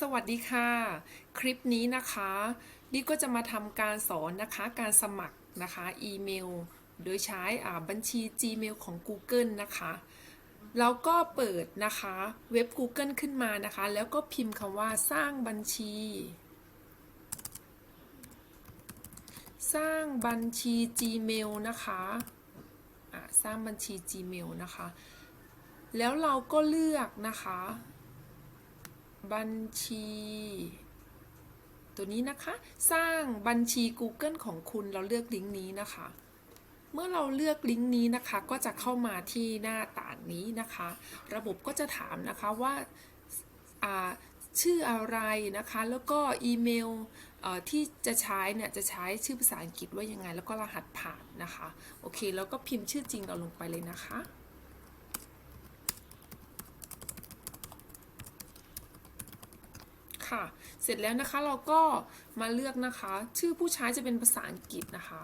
สวัสดีค่ะ คลิปนี้นะคะดิก็จะมาทำการสอนนะคะ การสมัครนะคะอีเมล โดยใช้อาบัญชี Gmail ของ Google นะคะแล้วก็เปิดนะคะเว็บ Google ขึ้นมานะคะ แล้วก็พิมพ์คำว่าสร้างบัญชี สร้างบัญชี Gmail นะคะอ่าสร้างบัญชี Gmail นะคะ แล้วเราก็เลือกนะคะ บัญชี ตัวนี้นะคะ สร้างบัญชี Google ของคุณเราเลือกลิงก์นี้นะคะ เมื่อเราเลือกลิงก์นี้นะคะ ก็จะเข้ามาที่หน้าต่างนี้นะคะ ระบบก็จะถามนะคะว่าาชื่ออะไรนะคะ แล้วก็อีเมลที่จะใช้เนี่ยจะใช้ชื่อภาษาอังกฤษว่ายังไง แล้วก็รหัสผ่านนะคะ โอเค แล้วก็พิมพ์ชื่อจริงเราลงไปเลยนะคะ ค่ะ เสร็จแล้วนะคะเราก็มาเลือกนะคะ ชื่อผู้ใช้จะเป็นภาษาอังกฤษนะคะ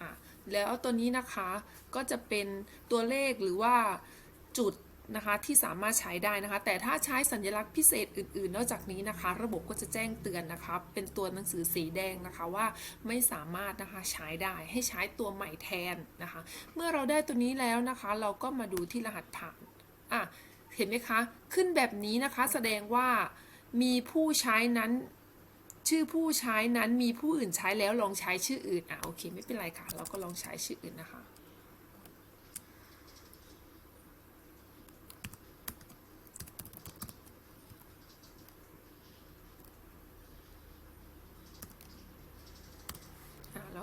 อะแล้วตัวนี้นะคะก็จะเป็นตัวเลขหรือว่าจุด นะคะที่สามารถใช้ได้นะคะ แต่ถ้าใช้สัญลักษณ์พิเศษอื่น ๆ นอกจากนี้นะคะ ระบบก็จะแจ้งเตือนนะคะ เป็นตัวหนังสือสีแดงนะคะว่าไม่สามารถนะคะใช้ได้ให้ใช้ตัวใหม่แทนนะคะ เมื่อเราได้ตัวนี้แล้วนะคะ เราก็มาดูที่รหัสผ่านอะเห็นไหมคะ ขึ้นแบบนี้นะคะแสดงว่ามีผู้ใช้นั้นชื่อผู้ใช้นั้นมีผู้อื่นใช้แล้วลองใช้ชื่ออื่นอะโอเคไม่เป็นไรค่ะ เราก็ลองใช้ชื่ออื่นนะคะ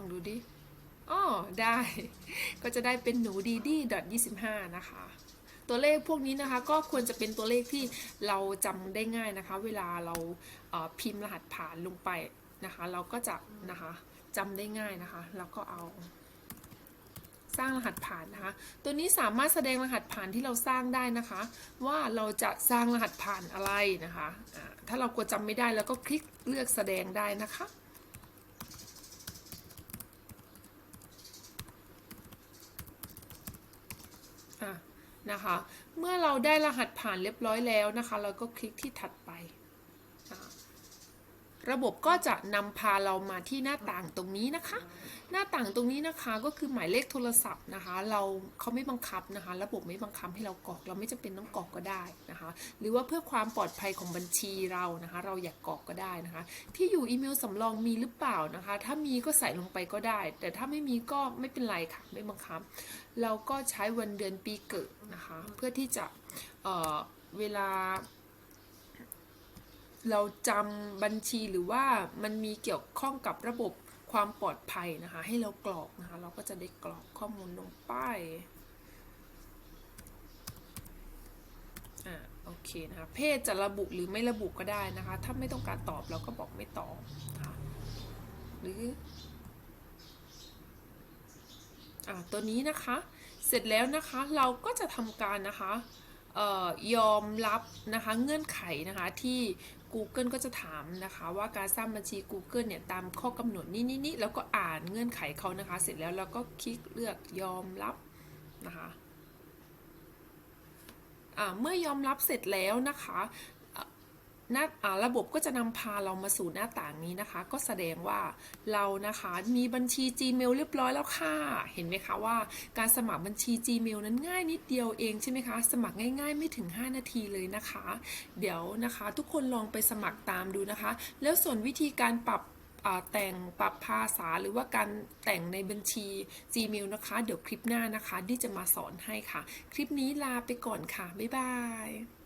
องดูดิอ๋อได้ ก็จะได้เป็นหนูดีดีด25นะคะ ตัวเลขพวกนี้นะคะ ก็ควรจะเป็นตัวเลขที่เราจำได้ง่ายนะคะ เวลาเราเพิมพ์รหัสผ่านลงไปนะคะ เราก็จะนะคะจำได้ง่ายนะคะ แล้วก็เอาสร้างรหัสผ่านนะคะ ตัวนี้สามารถแสดงรหัสผ่านที่เราสร้างได้นะคะ ว่าเราจะสร้างรหัสผ่านอะไรนะคะถ้าเรากลัวจำไม่ได้แล้วก็คลิกเลือกแสดงได้นะคะ นะคะ เมื่อเราได้รหัสผ่านเรียบร้อยแล้วนะคะ เราก็คลิกที่ถัดไป ระบบก็จะนำพาเรามาที่หน้าต่างตรงนี้นะคะ หน้าต่างตรงนี้นะคะก็คือหมายเลขโทรศัพท์นะคะ เราเขาไม่บังคับนะคะ ระบบไม่บังคับให้เรากรอก เราไม่จำเป็นต้องกรอกก็ได้นะคะ หรือว่าเพื่อความปลอดภัยของบัญชีเรานะคะ เราอยากกรอกก็ได้นะคะ ที่อยู่อีเมลสำรองมีหรือเปล่านะคะ ถ้ามีก็ใส่ลงไปก็ได้ แต่ถ้าไม่มีก็ไม่เป็นไรค่ะไม่บังคับ เราก็ใช้วันเดือนปีเกิดนะคะ เพื่อที่จะเเวลา เราจำบัญชีหรือว่ามันมีเกี่ยวข้องกับระบบความปลอดภัยนะคะ ให้เรากรอกนะคะ เราก็จะได้กรอกข้อมูลลงไปอ่าโอเคนะคะ เพศจะระบุหรือไม่ระบุก็ได้นะคะ ถ้าไม่ต้องการตอบเราก็บอกไม่ตอบนะคะหรืออ่าตัวนี้นะคะ เสร็จแล้วนะคะเราก็จะทำการนะคะเอ่อยอมรับนะคะเงื่อนไขนะคะที่ Google ก็จะถามนะคะว่าการสร้างบัญชี Google เนี่ยตามข้อกำหนดนี้นี้นี้แล้วก็อ่านเงื่อนไขเขานะคะ เสร็จแล้วเราก็คลิกเลือกยอมรับนะคะอ่าเมื่อยอมรับเสร็จแล้วนะคะ หน้าระบบก็จะนำพาเรามาสู่หน้าต่างนี้นะคะ ก็แสดงว่าเรานะคะมีบัญชี Gmail เรียบร้อยแล้วค่ะ เห็นไหมคะว่าการสมัครบัญชี Gmail นั้นง่ายนิดเดียวเองใช่ไหมคะ สมัครง่าย ๆ ไม่ถึง 5 นาทีเลยนะคะ เดี๋ยวนะคะทุกคนลองไปสมัครตามดูนะคะ แล้วส่วนวิธีการปรับแต่งปรับภาษาหรือว่าการแต่งในบัญชี Gmail นะคะ เดี๋ยวคลิปหน้านะคะที่จะมาสอนให้ค่ะ คลิปนี้ลาไปก่อนค่ะ บ๊ายบาย